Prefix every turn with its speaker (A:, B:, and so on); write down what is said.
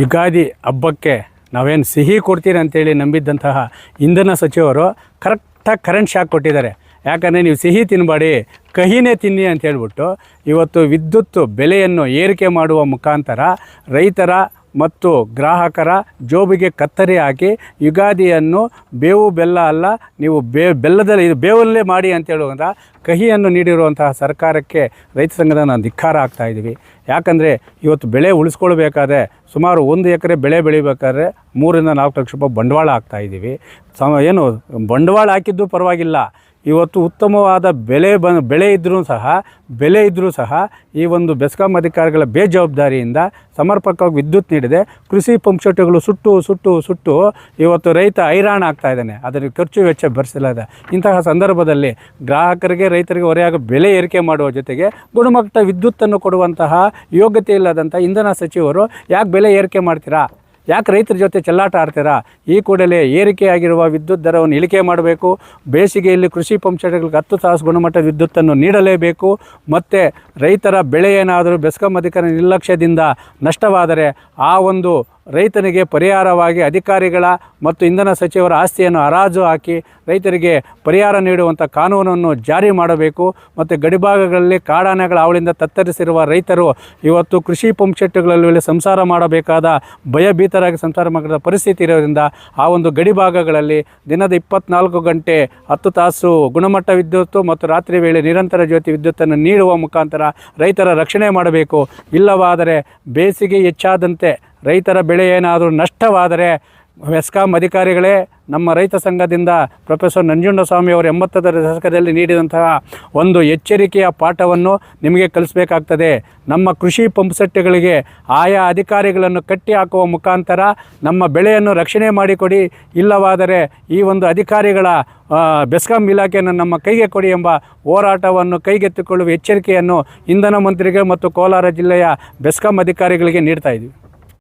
A: ಯುಗಾದಿ ಹಬ್ಬಕ್ಕೆ ನಾವೇನು ಸಿಹಿ ಕೊಡ್ತೀರಿ ಅಂತೇಳಿ ನಂಬಿದ್ದಂತಹ ಇಂಧನ ಸಚಿವರು ಕರೆಕ್ಟಾಗಿ ಕರೆಂಟ್ ಶಾಕ್ ಕೊಟ್ಟಿದ್ದಾರೆ. ಯಾಕಂದರೆ ನೀವು ಸಿಹಿ ತಿನ್ನಬೇಡಿ ಕಹಿನೇ ತಿನ್ನಿ ಅಂತ ಹೇಳ್ಬಿಟ್ಟು ಇವತ್ತು ವಿದ್ಯುತ್ ಬೆಲೆಯನ್ನು ಏರಿಕೆ ಮಾಡುವ ಮುಖಾಂತರ ರೈತರ ಮತ್ತು ಗ್ರಾಹಕರ ಜೋಬಿಗೆ ಕತ್ತರಿ ಹಾಕಿ, ಯುಗಾದಿಯನ್ನು ಬೇವು ಬೆಲ್ಲ ಅಲ್ಲ, ನೀವು ಬೇ ಬೆಲ್ಲದಲ್ಲಿ ಇದು ಬೇವಲ್ಲೇ ಮಾಡಿ ಅಂತ ಹೇಳುವಂಥ ಕಹಿಯನ್ನು ನೀಡಿರುವಂತಹ ಸರ್ಕಾರಕ್ಕೆ ರೈತ ಸಂಘದ ನಾವು ಧಿಕ್ಕಾರ ಆಗ್ತಾ ಇದ್ದೀವಿ. ಯಾಕಂದರೆ ಇವತ್ತು ಬೆಳೆ ಉಳಿಸ್ಕೊಳ್ಬೇಕಾದ್ರೆ ಸುಮಾರು ಒಂದು ಎಕರೆ ಬೆಳೆ ಬೆಳಿಬೇಕಾದ್ರೆ ಮೂರಿಂದ ನಾಲ್ಕು ಲಕ್ಷ ರೂಪಾಯಿ ಬಂಡವಾಳ ಹಾಕ್ತಾ ಇದ್ದೀವಿ. ಸಮ ಏನು ಬಂಡವಾಳ ಹಾಕಿದ್ದು ಪರವಾಗಿಲ್ಲ. ಇವತ್ತು ಉತ್ತಮವಾದ ಬೆಲೆ ಬ, ಬೆಳೆ ಇದ್ದರೂ ಸಹ, ಬೆಲೆ ಇದ್ದರೂ ಸಹ ಈ ಒಂದು ಬೆಸ್ಕಾಂ ಅಧಿಕಾರಿಗಳ ಬೇಜವಾಬ್ದಾರಿಯಿಂದ ಸಮರ್ಪಕವಾಗಿ ವಿದ್ಯುತ್ ನೀಡಿದೆ. ಕೃಷಿ ಪಂಪ್ಸೆಟ್ಗಳು ಸುಟ್ಟು ಸುಟ್ಟು ಸುಟ್ಟು ಇವತ್ತು ರೈತ ಹೈರಾಣ ಆಗ್ತಾ ಇದ್ದಾನೆ. ಅದರ ಖರ್ಚು ವೆಚ್ಚ ಭರಿಸಲಾದ ಇಂತಹ ಸಂದರ್ಭದಲ್ಲಿ ಗ್ರಾಹಕರಿಗೆ, ರೈತರಿಗೆ ಹೊರೆಯಾಗ ಬೆಲೆ ಏರಿಕೆ ಮಾಡುವ ಜೊತೆಗೆ ಗುಣಮಟ್ಟ ವಿದ್ಯುತ್ತನ್ನು ಕೊಡುವಂತಹ ಯೋಗ್ಯತೆ ಇಲ್ಲದಂಥ ಇಂಧನ ಸಚಿವರು ಯಾಕೆ ಬೆಲೆ ಏರಿಕೆ ಮಾಡ್ತೀರಾ? ಯಾಕೆ ರೈತರ ಜೊತೆ ಚೆಲ್ಲಾಟ ಆಡ್ತೀರಾ? ಈ ಕೂಡಲೇ ಏರಿಕೆಯಾಗಿರುವ ವಿದ್ಯುತ್ ದರವನ್ನು ಇಳಿಕೆ ಮಾಡಬೇಕು. ಬೇಸಿಗೆಯಲ್ಲಿ ಕೃಷಿ ಪಂಪ್ಸೆಟ್ಗಳಿಗೆ ಹತ್ತು ತಾಸು ಗುಣಮಟ್ಟದ ವಿದ್ಯುತ್ತನ್ನು ನೀಡಲೇಬೇಕು. ಮತ್ತು ರೈತರ ಬೆಳೆ ಏನಾದರೂ ಬೆಸ್ಕಾಂ ಅಧಿಕಾರಿ ನಿರ್ಲಕ್ಷ್ಯದಿಂದ ನಷ್ಟವಾದರೆ ಆ ಒಂದು ರೈತನಿಗೆ ಪರಿಹಾರವಾಗಿ ಅಧಿಕಾರಿಗಳ ಮತ್ತು ಇಂಧನ ಸಚಿವರ ಆಸ್ತಿಯನ್ನು ಹರಾಜು ಹಾಕಿ ರೈತರಿಗೆ ಪರಿಹಾರ ನೀಡುವಂಥ ಕಾನೂನನ್ನು ಜಾರಿ ಮಾಡಬೇಕು ಮತ್ತು ಗಡಿಭಾಗಗಳಲ್ಲಿ ಕಾಡಾನೆಗಳ ಅವಳಿಂದ ತತ್ತರಿಸಿರುವ ರೈತರು ಇವತ್ತು ಕೃಷಿ ಪಂಪ್ಸೆಟ್ಗಳಲ್ಲಿ ಸಂಸಾರ ಮಾಡಬೇಕಾದ ಭಯಭೀತರಾಗಿ ಸಂಸಾರ ಮಾಡಿದ ಪರಿಸ್ಥಿತಿ ಇರೋದ್ರಿಂದ ಆ ಒಂದು ಗಡಿಭಾಗಗಳಲ್ಲಿ ದಿನದ ಇಪ್ಪತ್ನಾಲ್ಕು ಗಂಟೆ ಹತ್ತು ತಾಸು ಗುಣಮಟ್ಟ ವಿದ್ಯುತ್ತು ಮತ್ತು ರಾತ್ರಿ ವೇಳೆ ನಿರಂತರ ಜ್ಯೋತಿ ವಿದ್ಯುತ್ತನ್ನು ನೀಡುವ ಮುಖಾಂತರ ರೈತರ ರಕ್ಷಣೆ ಮಾಡಬೇಕು. ಇಲ್ಲವಾದರೆ ಬೇಸಿಗೆ ಹೆಚ್ಚಾದಂತೆ ರೈತರ ಬೆಳೆ ಏನಾದರೂ ನಷ್ಟವಾದರೆ ಮೆಸ್ಕಾಂ ಅಧಿಕಾರಿಗಳೇ ನಮ್ಮ ರೈತ ಸಂಘದಿಂದ ಪ್ರೊಫೆಸರ್ ನಂಜುಂಡಸ್ವಾಮಿ ಅವರು ಎಂಬತ್ತರ ದಶಕದಲ್ಲಿ ನೀಡಿದಂತಹ ಒಂದು ಎಚ್ಚರಿಕೆಯ ಪಾಠವನ್ನು ನಿಮಗೆ ಕಲಿಸಬೇಕಾಗ್ತದೆ. ನಮ್ಮ ಕೃಷಿ ಪಂಪ್ಸೆಟ್ಗಳಿಗೆ ಆಯಾ ಅಧಿಕಾರಿಗಳನ್ನು ಕಟ್ಟಿ ಹಾಕುವ ಮುಖಾಂತರ ನಮ್ಮ ಬೆಳೆಯನ್ನು ರಕ್ಷಣೆ ಮಾಡಿಕೊಡಿ. ಇಲ್ಲವಾದರೆ ಈ ಒಂದು ಅಧಿಕಾರಿಗಳ ಬೆಸ್ಕಾಂ ಇಲಾಖೆಯನ್ನು ನಮ್ಮ ಕೈಗೆ ಕೊಡಿ ಎಂಬ ಹೋರಾಟವನ್ನು ಕೈಗೆತ್ತಿಕೊಳ್ಳುವ ಎಚ್ಚರಿಕೆಯನ್ನು ಇಂಧನ ಮಂತ್ರಿಗೆ ಮತ್ತು ಕೋಲಾರ ಜಿಲ್ಲೆಯ ಬೆಸ್ಕಾಂ ಅಧಿಕಾರಿಗಳಿಗೆ ನೀಡ್ತಾ ಇದ್ದೀವಿ.